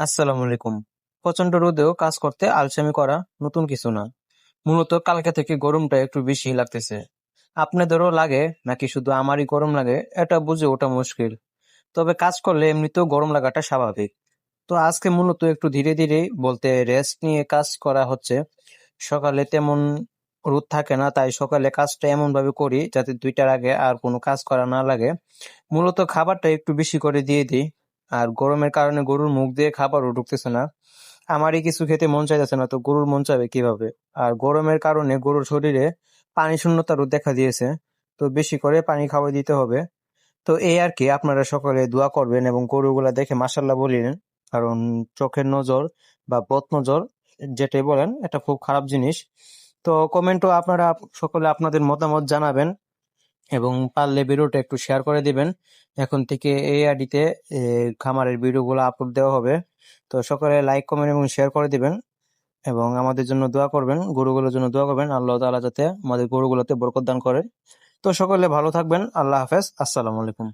আসসালামু আলাইকুম। প্রচণ্ড রোদেও কাজ করতে আলসেমি করা নতুন কিছু না। মূলত কালকে থেকে গরমটা একটু বেশি লাগতেছে। আপনাদেরও লাগে, নাকি শুধু আমারই গরম লাগে, এটা বুঝে ওটা মুশকিল। তবে কাজ করলে এমনিতেও গরম লাগাটা স্বাভাবিক। তো আজকে মূলত একটু ধীরে ধীরে বলতে রেস্ট নিয়ে কাজ করা হচ্ছে। সকালে তেমন রোদ থাকে না, তাই সকালে কাজটা এমন ভাবে করি যাতে দুইটার আগে আর কোনো কাজ করা না লাগে। মূলত খাবারটা একটু বেশি করে দিয়ে দিই। আর গরমের কারণে গরুর মুখ দিয়ে খাবারও ঢুকতেছে না। আমারই কিছু খেতে মন চাইতেছে না, তো গরুর মন চাইবে কীভাবে? আর গরমের কারণে গরুর শরীরে পানি শূন্যতা রোগ দেখা দিয়েছে, তো বেশি করে পানি খাওয়া দিতে হবে। তো এই আর কি, আপনারা সকলে দোয়া করবেন এবং গরুগুলা দেখে মাসাল্লাহ বলিলেন, কারণ চোখের নজর বা বদ নজর, যেটাই বলেন, এটা খুব খারাপ জিনিস। তো কমেন্টও আপনারা সকলে আপনাদের মতামত জানাবেন। এবং পারলে ভিডিওটা একটু শেয়ার করে দিবেন। এখন থেকে এই আইডিতে খামারের ভিডিওগুলো আপলোড দেওয়া হবে। তো সকলে লাইক কমেন্ট এবং শেয়ার করে দিবেন এবং আমাদের জন্য দোয়া করবেন, গরুগুলোর জন্য দোয়া করবেন, আল্লাহ তালা যাতে আমাদের গরুগুলোতে বরকত দান তো সকলে ভালো থাকবেন, আল্লাহ হাফেজ, আসসালামু আলাইকুম।